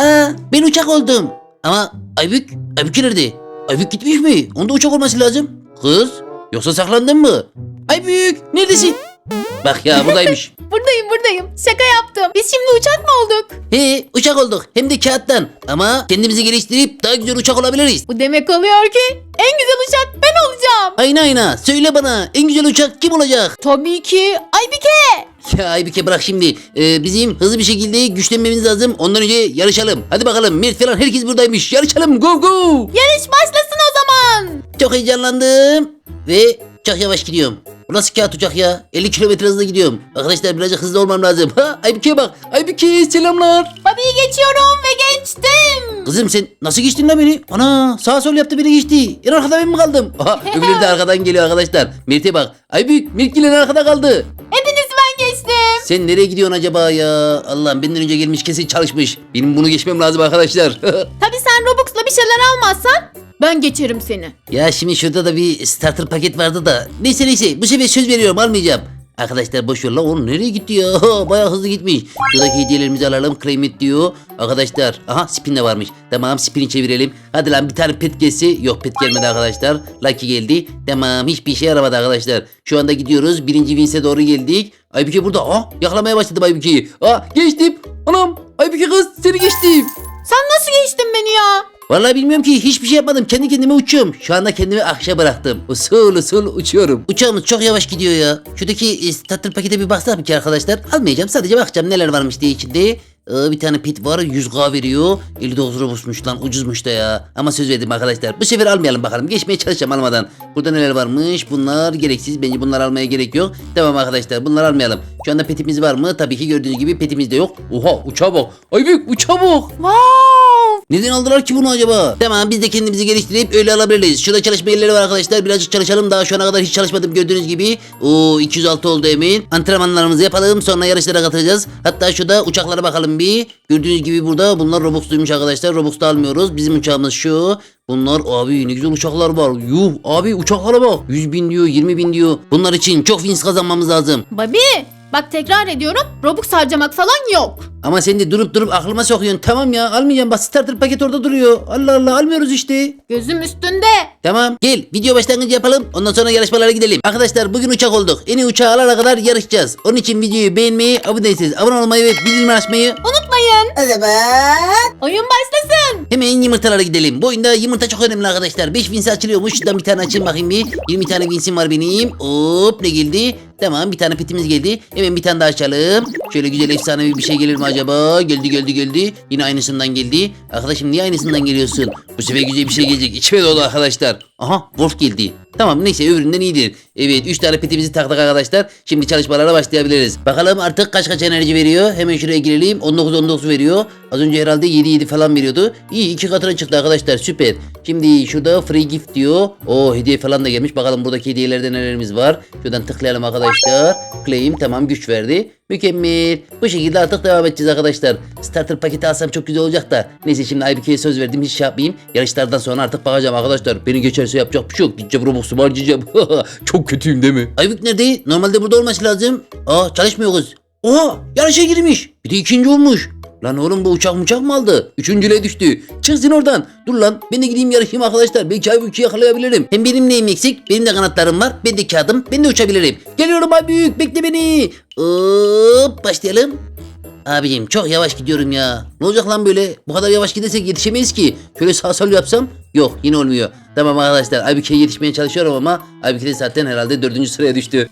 Aa, ben uçak oldum. Ama Aybük, Aybük nerede? Aybük gitmiş mi? Onda uçak olması lazım. Kız, yoksa saklandın mı? Aybük, neredesin? Bak ya buradaymış. Buradayım buradayım. Şaka yaptım. Biz şimdi uçak mı olduk? He, uçak olduk. Hem de kağıttan. Ama kendimizi geliştirip daha güzel uçak olabiliriz. Bu demek oluyor ki en güzel uçak ben olacağım. Ayna ayna. Söyle bana en güzel uçak kim olacak? Tabii ki Aybike. Ya Aybüke bırak şimdi. Ee, bizim hızlı bir şekilde güçlenmemiz lazım. Ondan önce yarışalım. Hadi bakalım. Mert falan herkes buradaymış. Yarışalım. Go go. Yarış başlasın o zaman. Çok heyecanlandım. Ve çok yavaş gidiyorum. Bu nasıl kağıt uçak ya? 50 kilometre hızla gidiyorum. Arkadaşlar birazcık hızlı olmam lazım. Ha, Aybüke'ye bak. Aybüke selamlar. Babi'yi geçiyorum ve geçtim. Kızım sen nasıl geçtin lan beni? Ana sağ sol yaptı beni geçti. En arkada ben mi kaldım? Aha öbürleri de arkadan geliyor arkadaşlar. Mert'e bak. Aybük en arkada kaldı. Hepinizi ben geçtim. Sen nereye gidiyorsun acaba ya? Allah'ım benden önce gelmiş kesin çalışmış. Benim bunu geçmem lazım arkadaşlar. Tabii sen Robux'la bir şeyler almazsan ben geçerim seni. ya şimdi şurada da bir starter paket vardı da. Neyse neyse bu sefer söz veriyorum almayacağım. Arkadaşlar boş ver lan oğlum nereye gitti ya? Bayağı hızlı gitmiş. Şuradaki hediyelerimizi alalım. Claim it diyor. Arkadaşlar aha spin de varmış. Tamam spin'i çevirelim. Hadi lan bir tane pet gelsi. Yok pet gelmedi arkadaşlar. Lucky geldi. Tamam hiçbir işe yaramadı arkadaşlar. Şu anda gidiyoruz. Birinci Vince'e doğru geldik. Aybüke burada. Aa yakalamaya başladım Aybüke'yi. Aa geçtim. Anam Aybüke kız seni geçtim. Sen nasıl geçtin beni ya? Vallahi bilmiyorum ki hiçbir şey yapmadım. Kendi kendime uçuyorum. Şu anda kendimi akışa bıraktım. Usul usul uçuyorum. Uçağımız çok yavaş gidiyor ya. Şuradaki e, starter pakete bir baksana bir ki arkadaşlar. Almayacağım sadece bakacağım neler varmış diye içinde. Ee, bir tane pit var 100k veriyor. 59 robusmuş lan ucuzmuş da ya. Ama söz verdim arkadaşlar. Bu sefer almayalım bakalım. Geçmeye çalışacağım almadan. Burada neler varmış? Bunlar gereksiz. Bence bunlar almaya gerek yok. Tamam arkadaşlar bunlar almayalım. Şu anda petimiz var mı? Tabii ki gördüğünüz gibi petimiz de yok. Oha uçağa bak. Ay büyük uçağa bak. Wow. Neden aldılar ki bunu acaba? Tamam biz de kendimizi geliştirip öyle alabiliriz. Şurada çalışma yerleri var arkadaşlar. Birazcık çalışalım. Daha şu ana kadar hiç çalışmadım gördüğünüz gibi. Oo 206 oldu emin. Antrenmanlarımızı yapalım. Sonra yarışlara katılacağız. Hatta şurada uçaklara bakalım bir. Gördüğünüz gibi burada bunlar Robux'luymuş arkadaşlar. Robux'ta almıyoruz. Bizim uçağımız şu. Bunlar abi ne güzel uçaklar var. Yuh abi uçaklara bak. 100 bin diyor 20 bin diyor. Bunlar için çok wins kazanmamız lazım. Babi bak tekrar ediyorum Robux harcamak falan yok. Ama sen de durup durup aklıma sokuyorsun. Tamam ya almayacağım. Bak starter paket orada duruyor. Allah Allah almıyoruz işte. Gözüm üstünde. Tamam gel video başlangıcı yapalım ondan sonra yarışmalara gidelim. Arkadaşlar bugün uçak olduk. En iyi uçağı alana kadar yarışacağız. Onun için videoyu beğenmeyi, abone değilseniz abone olmayı ve bildirim açmayı Unutmayın. O zaman Oyun başlasın. hemen yumurtalara gidelim. Bu oyunda yumurta çok önemli arkadaşlar. 5 vinsi açılıyormuş. Şuradan bir tane açayım bakayım bir. 20 tane vinsim var benim. Hop ne geldi? Tamam bir tane petimiz geldi. Hemen bir tane daha açalım. Şöyle güzel efsanevi bir şey gelir mi acaba? Geldi geldi geldi. Yine aynısından geldi. Arkadaşım niye aynısından geliyorsun? Bu sefer güzel bir şey gelecek. İçime dolu arkadaşlar. Aha Wolf geldi. Tamam neyse öbüründen iyidir. Evet 3 tane petimizi taktık arkadaşlar. Şimdi çalışmalara başlayabiliriz. Bakalım artık kaç kaç enerji veriyor. Hemen şuraya girelim. 19-19 veriyor. Az önce herhalde 7-7 falan veriyordu. İyi iki katına çıktı arkadaşlar süper. Şimdi şurada free gift diyor. O hediye falan da gelmiş. Bakalım buradaki hediyelerde nelerimiz var. Şuradan tıklayalım arkadaşlar. Claim tamam güç verdi. Mükemmel. Bu şekilde artık devam edeceğiz arkadaşlar. Starter paketi alsam çok güzel olacak da. Neyse şimdi Aybüke'ye söz verdim hiç şey yapmayayım. Yarışlardan sonra artık bakacağım arkadaşlar. Beni geçerse yapacak bir şey yok. Gideceğim Robux'umu harcayacağım. çok kötüyüm değil mi? Aybük nerede? Normalde burada olması lazım. Aa çalışmıyor kız. Oha yarışa girmiş. Bir de ikinci olmuş. Lan oğlum bu uçak uçak mı aldı? Üçüncüle düştü. Çıksın oradan. Dur lan ben de gideyim yarışayım arkadaşlar. Belki Aybük'ü yakalayabilirim. Hem benim neyim eksik? Benim de kanatlarım var. Ben de kağıdım. Ben de uçabilirim. Geliyorum Aybük bekle beni. Hop başlayalım. Abicim çok yavaş gidiyorum ya. Ne olacak lan böyle? Bu kadar yavaş gidersek yetişemeyiz ki. Şöyle sağ sol yapsam yok yine olmuyor. Tamam arkadaşlar Aybüke'ye yetişmeye çalışıyorum ama Aybüke de zaten herhalde dördüncü sıraya düştü.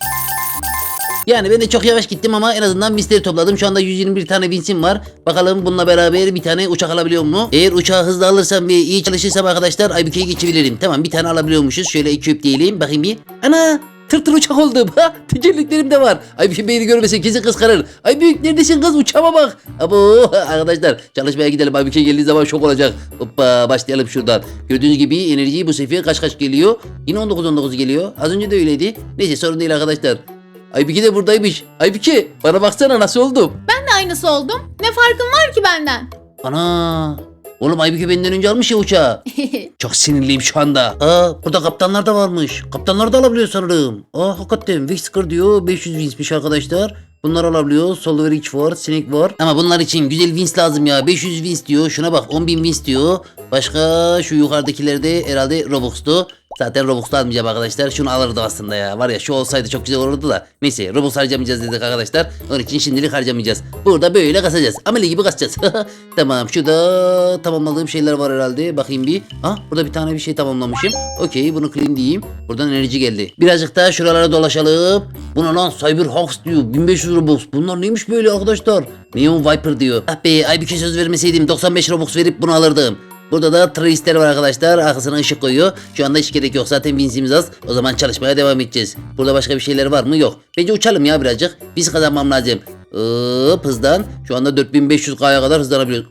Yani ben de çok yavaş gittim ama en azından misteri topladım. Şu anda 121 tane vinsim var. Bakalım bununla beraber bir tane uçak alabiliyor mu? Eğer uçağı hızlı alırsam ve iyi çalışırsam arkadaşlar Aybüke'yi geçebilirim. Tamam bir tane alabiliyormuşuz. Şöyle ekip diyelim. Bakayım bir. Ana! Tırtır uçak oldum. Ha, tekerleklerim de var. Aybüke beni görmese kesin kıskanır. Aybük neredesin kız uçağıma bak. Abo arkadaşlar çalışmaya gidelim. Aybüke geldiği zaman şok olacak. Hoppa başlayalım şuradan. Gördüğünüz gibi enerjiyi bu sefer kaç kaç geliyor. Yine 19-19 geliyor. Az önce de öyleydi. Neyse sorun değil arkadaşlar. Aybüke de buradaymış. Aybüke bana baksana nasıl oldum. Ben de aynısı oldum. Ne farkın var ki benden? Ana. Oğlum Aybüke benden önce almış ya uçağı. Çok sinirliyim şu anda. Aa burada kaptanlar da varmış. Kaptanlar da alabiliyor sanırım. Aa hakikaten Whisker diyor 500 winsmiş arkadaşlar. Bunlar olabiliyor. Solverik var, Snake var. Ama bunlar için güzel wins lazım ya. 500 wins diyor. Şuna bak 10.000 wins diyor. Başka şu yukarıdakilerde herhalde Robux'tu. Zaten Robux almayacağım arkadaşlar. Şunu alırdı aslında ya. Var ya şu olsaydı çok güzel olurdu da. Neyse Robux harcamayacağız dedik arkadaşlar. Onun için şimdilik harcamayacağız. Burada böyle kasacağız. Ameli gibi kasacağız. tamam şurada tamamladığım şeyler var herhalde. Bakayım bir. Ah burada bir tane bir şey tamamlamışım. Okey bunu clean diyeyim. Buradan enerji geldi. Birazcık daha şuralara dolaşalım. Buna lan Cyberhawks diyor. 1500 Robux. Bunlar neymiş böyle arkadaşlar? Neon Viper diyor. Ah be ay bir söz vermeseydim 95 Robux verip bunu alırdım. Burada da Trister var arkadaşlar. Arkasına ışık koyuyor. Şu anda hiç gerek yok. Zaten vinsimiz az. O zaman çalışmaya devam edeceğiz. Burada başka bir şeyler var mı? Yok. Bence uçalım ya birazcık. Biz kazanmam lazım. Hop hızdan. Şu anda 4500K'ya kadar hızlanabiliyoruz.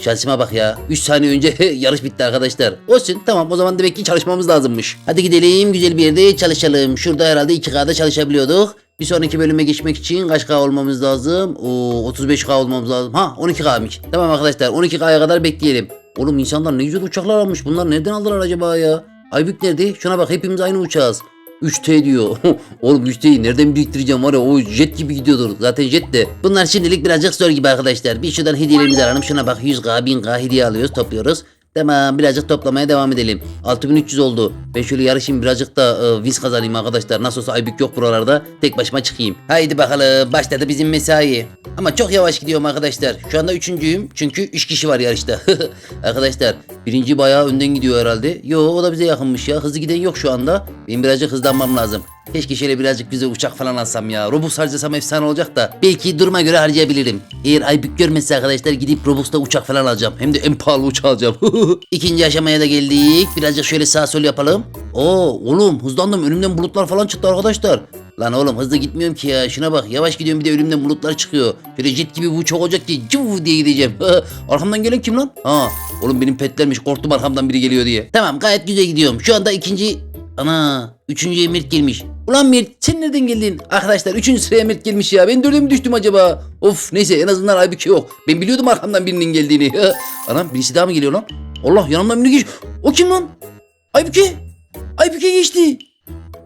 Şansıma bak ya. 3 saniye önce yarış bitti arkadaşlar. Olsun tamam o zaman demek ki çalışmamız lazımmış. Hadi gidelim güzel bir yerde çalışalım. Şurada herhalde 2K'da çalışabiliyorduk. Bir sonraki bölüme geçmek için kaç K olmamız lazım? Oo 35K olmamız lazım. Ha 12K'mış. Tamam arkadaşlar 12K'ya kadar bekleyelim. Oğlum insanlar ne güzel uçaklar almış. Bunlar nereden aldılar acaba ya? Aybük nerede? Şuna bak hepimiz aynı uçağız. 3T diyor. Oğlum 3T'yi nereden biriktireceğim var ya o jet gibi gidiyordur. Zaten jet de. Bunlar şimdilik birazcık zor gibi arkadaşlar. Bir şuradan hediyelerimizi alalım. Şuna bak 100K 1000K hediye alıyoruz topluyoruz. Tamam birazcık toplamaya devam edelim. 6300 oldu. Ben şöyle yarışayım birazcık da e, wins kazanayım arkadaşlar. Nasıl olsa Aybük yok buralarda. Tek başıma çıkayım. Haydi bakalım başladı bizim mesai. Ama çok yavaş gidiyorum arkadaşlar. Şu anda üçüncüyüm. Çünkü 3 kişi var yarışta. arkadaşlar birinci bayağı önden gidiyor herhalde. Yo o da bize yakınmış ya. Hızlı giden yok şu anda. Benim birazcık hızlanmam lazım. Keşke şöyle birazcık bize uçak falan alsam ya. Robux harcasam efsane olacak da. Belki duruma göre harcayabilirim. Eğer Aybük görmezse arkadaşlar gidip Robux'ta uçak falan alacağım. Hem de en pahalı uçağı alacağım. İkinci aşamaya da geldik. Birazcık şöyle sağ sol yapalım. Oo oğlum hızlandım. Önümden bulutlar falan çıktı arkadaşlar. Lan oğlum hızlı gitmiyorum ki ya. Şuna bak yavaş gidiyorum bir de önümden bulutlar çıkıyor. Şöyle jet gibi bu çok olacak ki cıvı diye gideceğim. Arkamdan gelen kim lan? Ha oğlum benim petlermiş korktum arkamdan biri geliyor diye. Tamam gayet güzel gidiyorum. Şu anda ikinci Ana üçüncüye Mert gelmiş. Ulan Mert sen nereden geldin? Arkadaşlar üçüncü sıraya Mert gelmiş ya. Ben dörde düştüm acaba? Of neyse en azından Aybüke yok. Ben biliyordum arkamdan birinin geldiğini. Anam birisi daha mı geliyor lan? Allah yanımdan biri geç. O kim lan? Aybüke. Aybüke geçti.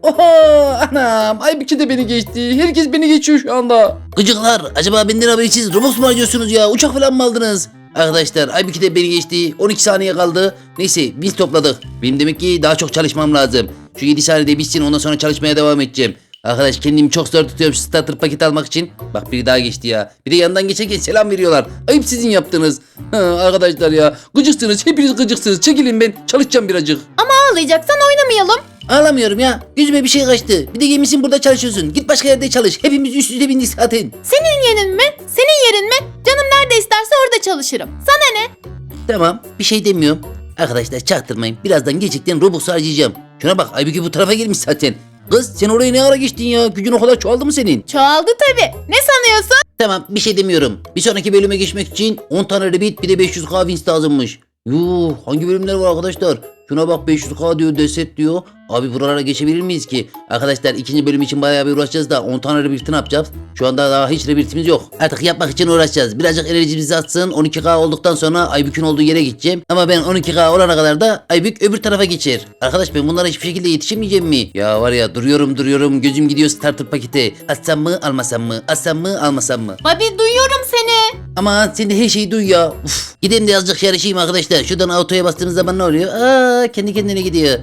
Oha anam Aybüke de beni geçti. Herkes beni geçiyor şu anda. Gıcıklar acaba benden habersiz Robux mu harcıyorsunuz ya? Uçak falan mı aldınız? Arkadaşlar Aybüke de beni geçti. 12 saniye kaldı. Neyse biz topladık. Benim demek ki daha çok çalışmam lazım. Şu 7 saniyede bitsin ondan sonra çalışmaya devam edeceğim. Arkadaş kendimi çok zor tutuyorum şu starter paket almak için. Bak biri daha geçti ya. Bir de yandan geçerken selam veriyorlar. Ayıp sizin yaptığınız. Ha, arkadaşlar ya gıcıksınız hepiniz gıcıksınız. Çekilin ben çalışacağım birazcık. Ama ağlayacaksan oynamayalım. Ağlamıyorum ya. Gözüme bir şey kaçtı. Bir de gemisin burada çalışıyorsun. Git başka yerde çalış. Hepimiz üst üste bindik zaten. Senin yerin mi? Senin yerin mi? Canım nerede isterse orada çalışırım. Sana ne? Tamam bir şey demiyorum. Arkadaşlar çaktırmayın. Birazdan gerçekten Robux harcayacağım. Şuna bak Aybüke bu tarafa gelmiş zaten. Kız sen oraya ne ara geçtin ya? Gücün o kadar çoğaldı mı senin? Çoğaldı tabii. Ne sanıyorsun? Tamam bir şey demiyorum. Bir sonraki bölüme geçmek için 10 tane rebit bir de 500k wins lazımmış. Yuh hangi bölümler var arkadaşlar? Şuna bak 500k diyor deset diyor. Abi buralara geçebilir miyiz ki? Arkadaşlar ikinci bölüm için bayağı bir uğraşacağız da 10 tane rebirti ne yapacağız? Şu anda daha hiç rebirtimiz yok. Artık yapmak için uğraşacağız. Birazcık enerjimizi atsın. 12k olduktan sonra Aybük'ün olduğu yere gideceğim. Ama ben 12k olana kadar da Aybük öbür tarafa geçer. Arkadaş ben bunlara hiçbir şekilde yetişemeyeceğim mi? Ya var ya duruyorum duruyorum gözüm gidiyor starter pakete. Atsam mı almasam mı? Atsam mı almasam mı? Babi duyuyorum seni. Ama sen de her şeyi duy ya. Uf. Gidelim de azıcık yarışayım arkadaşlar. Şuradan autoya bastığımız zaman ne oluyor? Aa, kendi kendine gidiyor.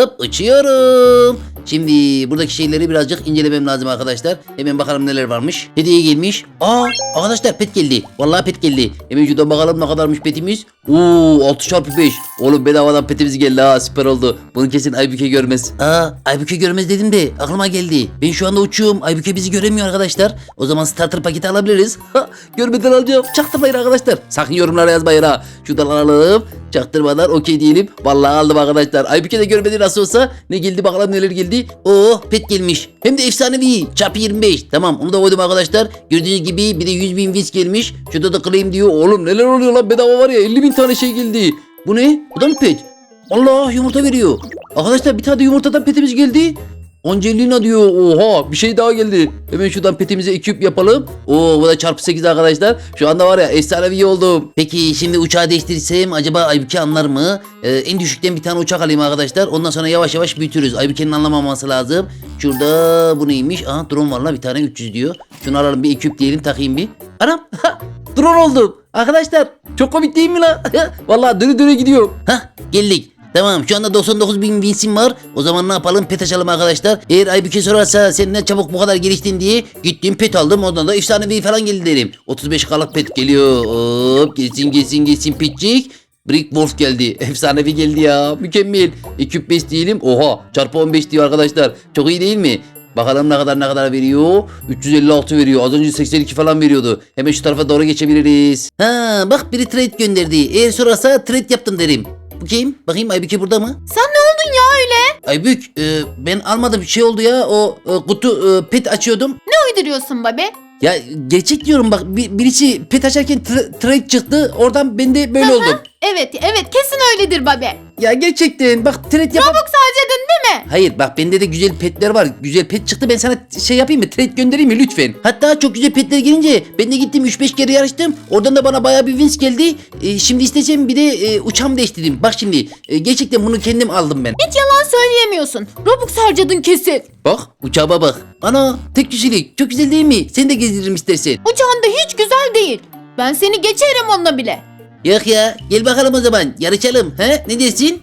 Hop uçuyorum. Şimdi buradaki şeyleri birazcık incelemem lazım arkadaşlar. Hemen bakalım neler varmış. Hediye gelmiş. Aa arkadaşlar pet geldi. Vallahi pet geldi. Hemen şuradan bakalım ne kadarmış petimiz. Oo 6 çarpı 5. Oğlum bedavadan petimiz geldi ha süper oldu. Bunu kesin Aybüke görmez. Aa Aybüke görmez dedim de aklıma geldi. Ben şu anda uçuyorum. Aybüke bizi göremiyor arkadaşlar. O zaman starter paketi alabiliriz. Ha, görmeden alacağım. Çaktırmayın arkadaşlar. Sakın yorumlara yazmayın ha. Şuradan alalım. Çaktırmadan okey diyelim. Vallahi aldım arkadaşlar. Aybüke de görmedi nasıl olsa. Ne geldi bakalım neler geldi. Oo pet gelmiş. Hem de efsanevi. Çarpı 25. Tamam onu da koydum arkadaşlar. Gördüğünüz gibi bir de 100 bin wins gelmiş. Şurada da claim diyor. Oğlum neler oluyor lan bedava var ya 50 bin tane şey geldi. Bu ne? Bu da mı pet? Allah yumurta veriyor. Arkadaşlar bir tane yumurtadan petimiz geldi. Angelina diyor. Oha bir şey daha geldi. Hemen şuradan petimize ekip yapalım. Oo bu da çarpı 8 arkadaşlar. Şu anda var ya efsanevi oldum. Peki şimdi uçağı değiştirirsem acaba Aybüke anlar mı? Ee, en düşükten bir tane uçak alayım arkadaşlar. Ondan sonra yavaş yavaş büyütürüz. Aybüke'nin anlamaması lazım. Şurada bu neymiş? Aha drone var la bir tane 300 diyor. Şunu alalım bir ekip diyelim takayım bir. Anam drone oldum. Arkadaşlar çok komik değil mi la? Vallahi dönü dönü gidiyor. Hah geldik. Tamam şu anda 99 bin vinsim var. O zaman ne yapalım pet açalım arkadaşlar. Eğer Aybüke sorarsa sen ne çabuk bu kadar geliştin diye gittim pet aldım. Ondan da efsanevi falan geldi derim. 35 kalık pet geliyor. Hop gelsin gelsin gelsin petcik. Brick Wolf geldi. Efsanevi geldi ya. Mükemmel. Ekip 5 diyelim. Oha çarpı 15 diyor arkadaşlar. Çok iyi değil mi? Bakalım ne kadar ne kadar veriyor. 356 veriyor. Az önce 82 falan veriyordu. Hemen şu tarafa doğru geçebiliriz. Ha bak biri trade gönderdi. Eğer sorarsa trade yaptım derim. Bu kim? Bakayım Aybüke burada mı? Sen ne oldun ya öyle? Aybük e, ben almadım bir şey oldu ya. O e, kutu e, pet açıyordum. Ne uyduruyorsun babi? Ya gerçek diyorum bak bir, birisi pet açarken tra- trade çıktı. Oradan ben de böyle oldum. Evet evet kesin öyledir babi. Ya gerçekten bak trade yapam... Robux harcadın mi? Hayır bak bende de güzel petler var. Güzel pet çıktı ben sana şey yapayım mı? Trade göndereyim mi lütfen? Hatta çok güzel petler gelince ben de gittim 3-5 kere yarıştım. Oradan da bana bayağı bir wins geldi. Ee, şimdi istesem bir de e, uçağımı değiştirdim. Bak şimdi e, gerçekten bunu kendim aldım ben. Hiç yalan söyleyemiyorsun. Robux harcadın kesin. Bak uçağıma bak. Ana tek kişilik çok güzel değil mi? Seni de gezdiririm istersen. Uçağın da hiç güzel değil. Ben seni geçerim onunla bile. Yok ya gel bakalım o zaman yarışalım. He ne dersin?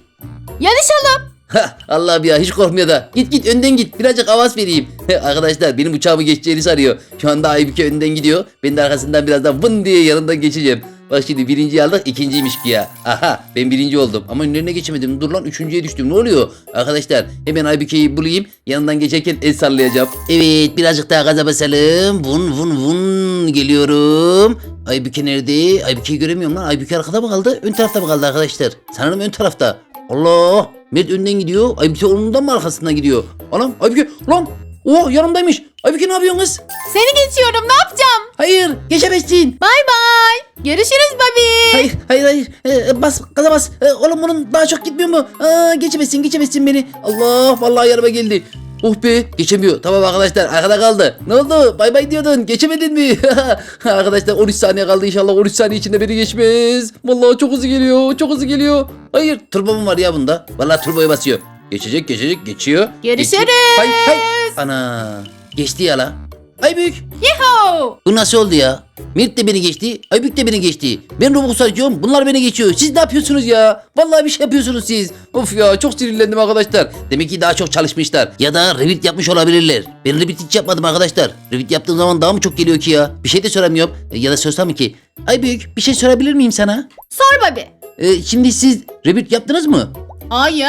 Yarışalım. Ha Allah'ım ya hiç korkmuyor da. Git git önden git. Birazcık avans vereyim. Arkadaşlar benim uçağımı geçeceğini sarıyor. Şu anda Aybüke önden gidiyor. Ben de arkasından birazdan vın diye yanından geçeceğim. Bak şimdi birinciyi aldık ikinciymiş ki ya. Aha ben birinci oldum. Ama önlerine geçemedim. Dur lan üçüncüye düştüm. Ne oluyor? Arkadaşlar hemen Aybüke'yi bulayım. Yanından geçerken el sallayacağım. Evet birazcık daha gaza basalım. Vun vun vun geliyorum. Aybüke nerede? Aybüke'yi göremiyorum lan. Aybüke arkada mı kaldı? Ön tarafta mı kaldı arkadaşlar? Sanırım ön tarafta. Allah! Mert önden gidiyor. Aybüke onundan mı arkasından gidiyor? Anam Aybüke lan! Oh yanımdaymış. Aybüke ne yapıyorsun kız? Seni geçiyorum ne yapacağım? Hayır geçemezsin. Bay bay. Görüşürüz babi. Hayır hayır hayır. Ee, bas gaza bas. Ee, oğlum bunun daha çok gitmiyor mu? Aa, geçemezsin geçemezsin beni. Allah vallahi yanıma geldi. Oh be geçemiyor. Tamam arkadaşlar arkada kaldı. Ne oldu? Bay bay diyordun. Geçemedin mi? arkadaşlar 13 saniye kaldı inşallah 13 saniye içinde beni geçmez. Vallahi çok hızlı geliyor. Çok hızlı geliyor. Hayır turbo mu var ya bunda? Vallahi turboya basıyor. Geçecek geçecek geçiyor. Görüşürüz. Geçti. Hay hay. Ana. Geçti ya la. Ay büyük. Ho. Bu nasıl oldu ya? Mirt de beni geçti, Aybük de beni geçti. Ben Robux açıyorum, bunlar beni geçiyor. Siz ne yapıyorsunuz ya? Vallahi bir şey yapıyorsunuz siz. Of ya çok sinirlendim arkadaşlar. Demek ki daha çok çalışmışlar. Ya da Revit yapmış olabilirler. Ben Revit hiç yapmadım arkadaşlar. Revit yaptığım zaman daha mı çok geliyor ki ya? Bir şey de soramıyorum. E, Ya da sorsam ki. Aybük bir şey sorabilir miyim sana? Sor babi. E, şimdi siz Revit yaptınız mı? Hayır.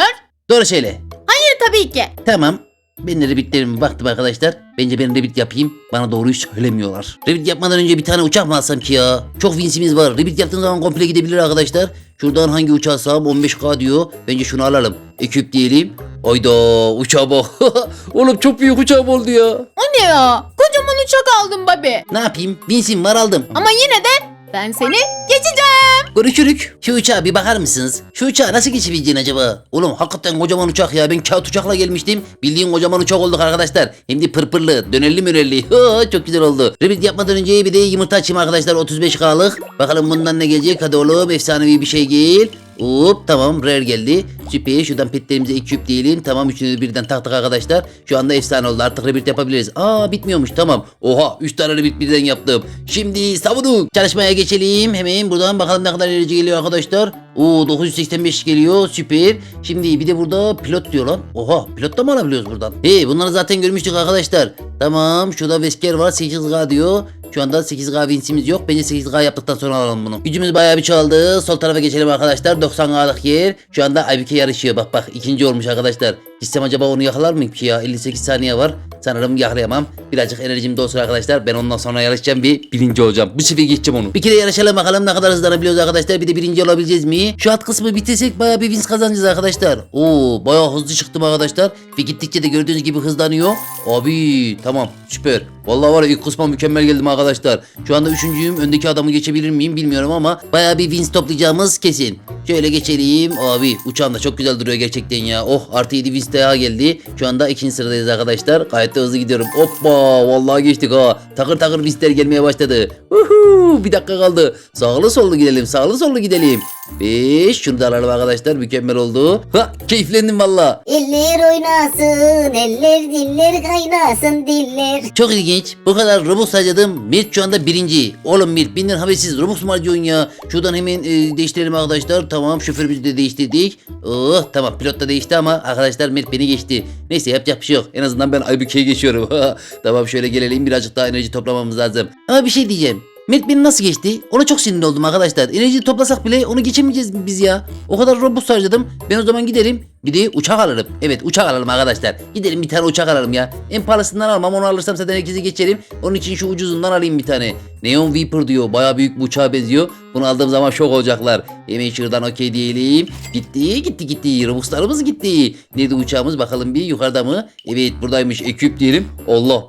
Doğru söyle. Hayır tabii ki. Tamam. Ben de Revit'lerime baktım arkadaşlar. Bence ben Revit yapayım. Bana doğruyu söylemiyorlar. Revit yapmadan önce bir tane uçak mı alsam ki ya? Çok vinsimiz var. Revit yaptığım zaman komple gidebilir arkadaşlar. Şuradan hangi uçağı alsam 15k diyor. Bence şunu alalım. Ekip diyelim. Ayda uçağa bak. Oğlum çok büyük uçağım oldu ya. O ne ya? Kocaman uçak aldım babi. Ne yapayım? Vinsim var aldım. Ama yine de ben seni geçeceğim. Görüşürük. Şu uçağa bir bakar mısınız? Şu uçağa nasıl geçebileceğin acaba? Oğlum hakikaten kocaman uçak ya. Ben kağıt uçakla gelmiştim. Bildiğin kocaman uçak olduk arkadaşlar. Hem de pırpırlı, dönerli mürelli. Çok güzel oldu. Revit yapmadan önce bir de yumurta açayım arkadaşlar 35k'lık. Bakalım bundan ne gelecek? Hadi oğlum efsanevi bir şey gel. Hop tamam rare geldi. Süper şuradan petlerimize iki küp diyelim. Tamam üçünü de birden taktık arkadaşlar. Şu anda efsane oldu artık rebirth yapabiliriz. Aa bitmiyormuş tamam. Oha 3 tane rebirth birden yaptım. Şimdi savunun. Çalışmaya geçelim. Hemen buradan bakalım ne kadar ilerici geliyor arkadaşlar. Oo 985 geliyor süper. Şimdi bir de burada pilot diyor lan. Oha pilot da mı alabiliyoruz buradan? Hey bunları zaten görmüştük arkadaşlar. Tamam şurada Vesker var 8K diyor. Şu anda 8K vinsimiz yok. Bence 8K yaptıktan sonra alalım bunu. Gücümüz bayağı bir çoğaldı. Sol tarafa geçelim arkadaşlar. 90K'lık yer. Şu anda Aybüke yarışıyor. Bak bak ikinci olmuş arkadaşlar. Gitsem acaba onu yakalar mıyım ki ya? 58 saniye var. Sanırım yakalayamam. Birazcık enerjim de olsun arkadaşlar. Ben ondan sonra yarışacağım bir birinci olacağım. Bu sefer geçeceğim onu. Bir kere yarışalım bakalım ne kadar hızlanabiliyoruz arkadaşlar. Bir de birinci olabileceğiz mi? Şu alt kısmı bitirsek bayağı bir wins kazanacağız arkadaşlar. Oo bayağı hızlı çıktım arkadaşlar. Ve gittikçe de gördüğünüz gibi hızlanıyor. Abi tamam süper. Vallahi var ya ilk kısma mükemmel geldim arkadaşlar. Şu anda üçüncüyüm. Öndeki adamı geçebilir miyim bilmiyorum ama bayağı bir wins toplayacağımız kesin. Şöyle geçelim. Abi uçağım da çok güzel duruyor gerçekten ya. Oh artı 7 wins daha geldi. Şu anda ikinci sıradayız arkadaşlar. Gayet de hızlı gidiyorum. Hoppa vallahi geçtik ha. Takır takır winsler gelmeye başladı. Uhu, bir dakika kaldı. Sağlı sollu gidelim. Sağlı sollu gidelim. 5 şunu da alalım arkadaşlar. Mükemmel oldu. Ha keyiflendim valla. Eller oynasın, eller diller kaynasın diller. Çok ilginç. Bu kadar Robux harcadım. Mirt şu anda birinci. Oğlum Mirt binden habersiz Robux mu harcıyorsun ya? Şuradan hemen e, değiştirelim arkadaşlar. Tamam şoförümüzü de değiştirdik. Oh tamam pilot da değişti ama arkadaşlar Mirt beni geçti. Neyse yapacak bir şey yok. En azından ben Aybüke'ye geçiyorum. tamam şöyle gelelim birazcık daha enerji toplamamız lazım. Ama bir şey diyeceğim. Mert beni nasıl geçti? Ona çok sinirli oldum arkadaşlar. Enerji toplasak bile onu geçemeyeceğiz biz ya. O kadar Robux harcadım. Ben o zaman giderim. Bir de uçak alırım. Evet uçak alalım arkadaşlar. Gidelim bir tane uçak alalım ya. En pahalısından almam. Onu alırsam zaten herkesi geçerim. Onun için şu ucuzundan alayım bir tane. Neon Viper diyor. Baya büyük bir uçağa benziyor. Bunu aldığım zaman şok olacaklar. Hemen şuradan okey diyelim. Gitti gitti gitti. Robuxlarımız gitti. Nerede uçağımız bakalım bir yukarıda mı? Evet buradaymış. Ekip diyelim. Allah.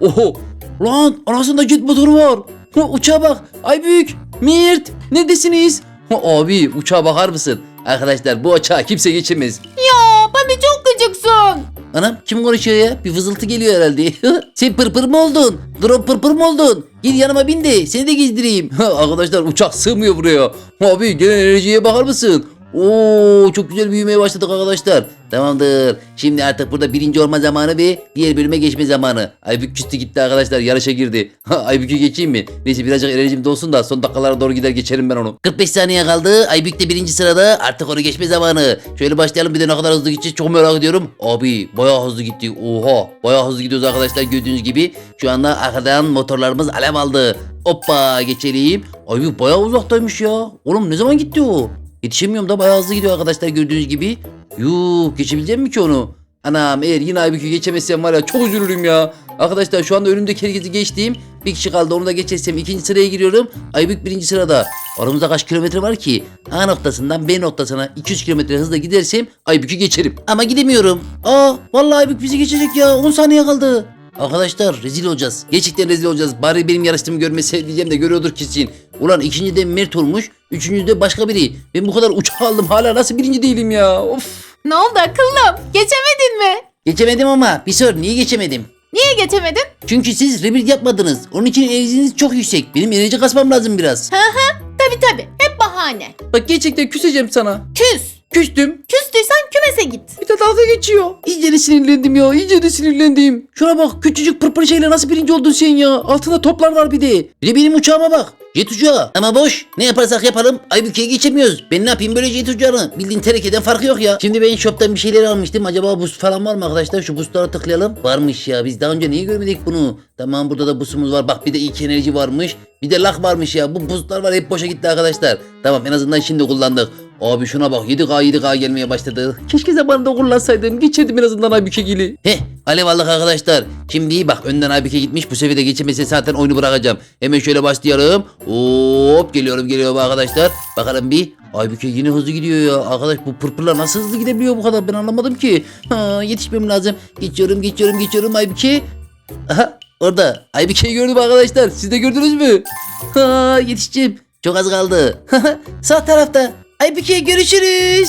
Oho. Lan arasında jet motoru var. Ha, uçağa bak. Ay büyük. Mirt. Neredesiniz? Ha, abi uçağa bakar mısın? Arkadaşlar bu uçağı kimse geçemez. Ya Bobby çok gıcıksın. Anam kim konuşuyor ya? Bir vızıltı geliyor herhalde. Sen pırpır mı oldun? Drop pırpır mı oldun? Gel yanıma bin de seni de gezdireyim. Arkadaşlar uçak sığmıyor buraya. Abi gelen enerjiye bakar mısın? Oo çok güzel büyümeye başladık arkadaşlar. Tamamdır. Şimdi artık burada birinci olma zamanı ve diğer bölüme geçme zamanı. Aybük küstü gitti arkadaşlar yarışa girdi. Aybük'ü geçeyim mi? Neyse birazcık enerjim dolsun da son dakikalara doğru gider geçerim ben onu. 45 saniye kaldı. Aybük de birinci sırada. Artık onu geçme zamanı. Şöyle başlayalım bir de ne kadar hızlı gideceğiz çok merak ediyorum. Abi bayağı hızlı gitti. Oha bayağı hızlı gidiyoruz arkadaşlar gördüğünüz gibi. Şu anda arkadan motorlarımız alev aldı. Hoppa geçelim. Aybük bayağı uzaktaymış ya. Oğlum ne zaman gitti o? Yetişemiyorum da bayağı hızlı gidiyor arkadaşlar gördüğünüz gibi. Yuh geçebilecek mi ki onu? Anam eğer yine Aybük'ü geçemezsem var ya çok üzülürüm ya. Arkadaşlar şu anda önümdeki herkesi geçtiğim bir kişi kaldı onu da geçersem ikinci sıraya giriyorum. Aybük birinci sırada. Aramızda kaç kilometre var ki? A noktasından B noktasına 200 kilometre hızla gidersem Aybük'ü geçerim. Ama gidemiyorum. Aa vallahi Aybük bizi geçecek ya 10 saniye kaldı. Arkadaşlar rezil olacağız. Gerçekten rezil olacağız. Bari benim yarıştığımı görmese diyeceğim de görüyordur kesin. Ulan ikinci de Mert olmuş. Üçüncü de başka biri. Ben bu kadar uçak aldım hala nasıl birinci değilim ya. Of. Ne oldu akıllım? Geçemedin mi? Geçemedim ama bir sor niye geçemedim? Niye geçemedin? Çünkü siz rebuild yapmadınız. Onun için enerjiniz çok yüksek. Benim enerji kasmam lazım biraz. Tabi tabi. Hep bahane. Bak gerçekten küseceğim sana. Küs. Küstüm. Küstüysen kümese git. Bir de dalga geçiyor. İyice de sinirlendim ya. iyice de sinirlendim. Şuna bak küçücük pırpır şeyle nasıl birinci oldun sen ya. Altında toplar var bir de. Bir de benim uçağıma bak. Jet uçağı. Ama boş. Ne yaparsak yapalım Aybüke'ye geçemiyoruz. Ben ne yapayım böyle jet uçağını? Bildiğin terekeden farkı yok ya. Şimdi ben shop'tan bir şeyler almıştım. Acaba boost falan var mı arkadaşlar? Şu boostlara tıklayalım. Varmış ya. Biz daha önce niye görmedik bunu? Tamam burada da boostumuz var. Bak bir de ilk enerji varmış. Bir de lak varmış ya. Bu boostlar var hep boşa gitti arkadaşlar. Tamam en azından şimdi kullandık. Abi şuna bak 7K 7K gelmeye başladı. Keşke zamanında kullansaydım. Geçirdim en azından Aybüke gili. Heh alev aldık arkadaşlar. Şimdi bak önden Aybüke gitmiş. Bu sefer de zaten oyunu bırakacağım. Hemen şöyle başlayalım. Hop geliyorum geliyorum arkadaşlar. Bakalım bir. Aybüke yine hızlı gidiyor ya. Arkadaş bu pırpırlar nasıl hızlı gidebiliyor bu kadar ben anlamadım ki. Ha, yetişmem lazım. Geçiyorum geçiyorum geçiyorum Aybüke. Aha orada. Aybüke'yi gördüm arkadaşlar. Siz de gördünüz mü? Ha, yetişeceğim. Çok az kaldı. Sağ tarafta. Aybüke görüşürüz.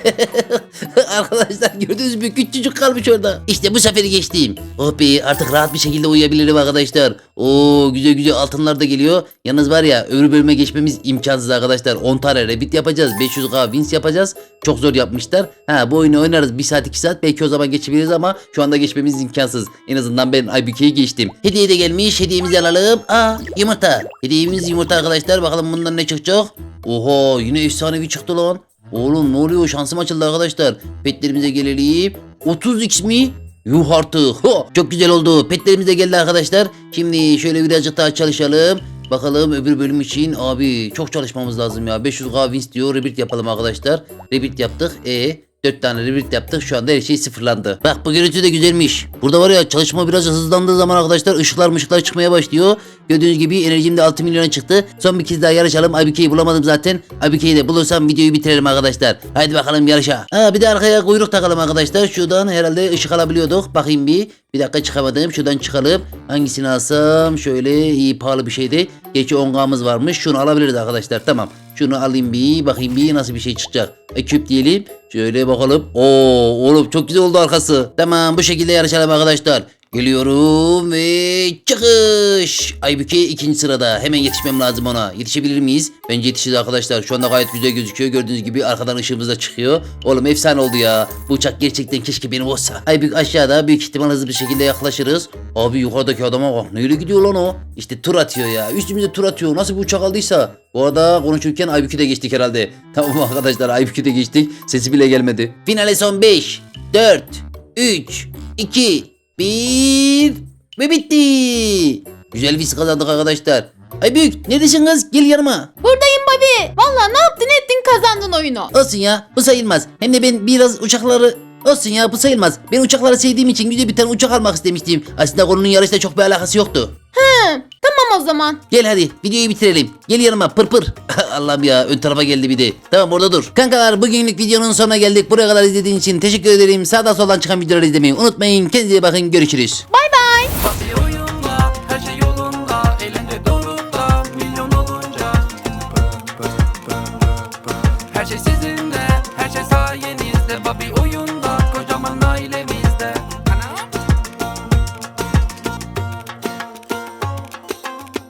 Arkadaşlar gördünüz mü küçücük kalmış orada. İşte bu seferi geçtim. Oh be artık rahat bir şekilde uyuyabilirim arkadaşlar. Oo güzel güzel altınlar da geliyor. Yalnız var ya öbür bölüme geçmemiz imkansız arkadaşlar. 10 tane rebit yapacağız. 500k wins yapacağız. Çok zor yapmışlar. Ha bu oyunu oynarız 1 saat 2 saat belki o zaman geçebiliriz ama şu anda geçmemiz imkansız. En azından ben Aybüke'yi geçtim. Hediye de gelmiş. Hediyemizi alalım. Aa yumurta. Hediyemiz yumurta arkadaşlar. Bakalım bundan ne çıkacak. Oha yine efsanevi çıktı lan. Oğlum ne oluyor şansım açıldı arkadaşlar. Petlerimize gelelim. 30x mi? Yuh artık. Ha, çok güzel oldu. Petlerimiz de geldi arkadaşlar. Şimdi şöyle birazcık daha çalışalım. Bakalım öbür bölüm için abi çok çalışmamız lazım ya. 500k wins diyor. Rebirth yapalım arkadaşlar. Rebirth yaptık. E 4 tane rebirth yaptık. Şu anda her şey sıfırlandı. Bak bu görüntü de güzelmiş. Burada var ya çalışma biraz hızlandığı zaman arkadaşlar ışıklar mışıklar çıkmaya başlıyor. Gördüğünüz gibi enerjim de 6 milyona çıktı. Son bir kez daha yarışalım. Abike'yi bulamadım zaten. Abike'yi de bulursam videoyu bitirelim arkadaşlar. Haydi bakalım yarışa. Ha bir de arkaya kuyruk takalım arkadaşlar. Şuradan herhalde ışık alabiliyorduk. Bakayım bir. Bir dakika çıkamadım. Şuradan çıkalım. Hangisini alsam? Şöyle iyi pahalı bir şeydi. Gerçi 10K'mız varmış. Şunu alabiliriz arkadaşlar. Tamam. Şunu alayım bir. Bakayım bir nasıl bir şey çıkacak. E küp diyelim. Şöyle bakalım. Oo oğlum çok güzel oldu arkası. Tamam bu şekilde yarışalım arkadaşlar. Geliyorum ve çıkış. Aybüke ikinci sırada. Hemen yetişmem lazım ona. Yetişebilir miyiz? Bence yetişiriz arkadaşlar. Şu anda gayet güzel gözüküyor. Gördüğünüz gibi arkadan ışığımız da çıkıyor. Oğlum efsane oldu ya. Bu uçak gerçekten keşke benim olsa. Aybük aşağıda büyük ihtimal hızlı bir şekilde yaklaşırız. Abi yukarıdaki adama bak. Neyle gidiyor lan o? İşte tur atıyor ya. Üstümüze tur atıyor. Nasıl bir uçak aldıysa. Bu arada konuşurken Aybük'ü de geçtik herhalde. Tamam arkadaşlar Aybük'ü de geçtik. Sesi bile gelmedi. Finale son 5, 4, 3, 2, 1 ve bitti. Güzel bir kazandık arkadaşlar. Aybük neredesin kız? Gel yanıma. Buradayım Bobby. Valla ne yaptın ettin kazandın oyunu. Olsun ya bu sayılmaz. Hem de ben biraz uçakları olsun ya bu sayılmaz. Ben uçakları sevdiğim için güzel bir tane uçak almak istemiştim. Aslında konunun yarışla çok bir alakası yoktu. Hı, tamam o zaman. Gel hadi videoyu bitirelim. Gel yanıma pır pır. Allah'ım ya ön tarafa geldi bir de. Tamam orada dur. Kankalar bugünlük videonun sonuna geldik. Buraya kadar izlediğiniz için teşekkür ederim. Sağdan soldan çıkan videoları izlemeyi unutmayın. Kendinize bakın görüşürüz. Bay bay.